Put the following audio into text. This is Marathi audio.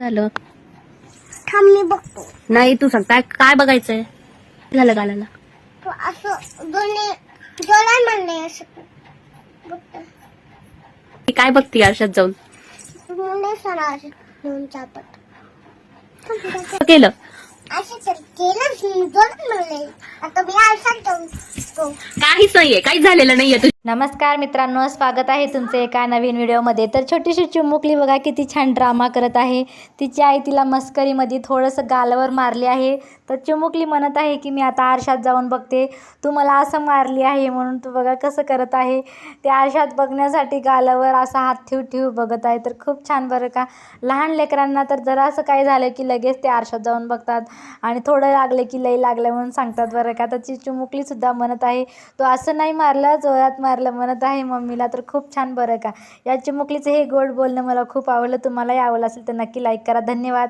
झालं? थांब मी बघतो. नाही तू सांग. काय काय बघायचंय? झालं गाण्याला. तो असं दोन्ही जोडा म्हणले असं. बघतो. ती काय बघती आरशात जाऊन? सणार केलं. असं तर म्हणले. आता मी आरसात जाऊन बघतो. काहीच नाहीये. काहीच झालेलं नाहीये. तुझ्या नमस्कार मित्रांनो स्वागत आहे तुमचे एका नवीन व्हिडिओमध्ये. तर छोटीशी चिमुकली बघा किती छान ड्रामा करत आहे. तिची आई तिला मस्करीमध्ये थोडंसं गालावर मारले आहे. तर चिमुकली म्हणत आहे की मी आता आरशात जाऊन बघते. तू मला असं मारली आहे म्हणून तू बघा कसं करत आहे. ते आरशात बघण्यासाठी गालावर असा हात ठेवू ठेवू बघत आहे. तर खूप छान बरं का. लहान लेकरांना तर जरा असं काय झालं की लगेच ते आरशात जाऊन बघतात. आणि थोडं लागलं की लई लागलं म्हणून सांगतात बरं का. तर ती चिमुकलीसुद्धा म्हणत आहे तो असं नाही मारलं जोरात मारलं म्हणत आहे मम्मीला तर खूप छान बरं का. या चिमुकलीचं हे गोड बोलणं मला खूप आवडलं. तुम्हालाही आवडलं असेल तर नक्की लाईक करा. धन्यवाद.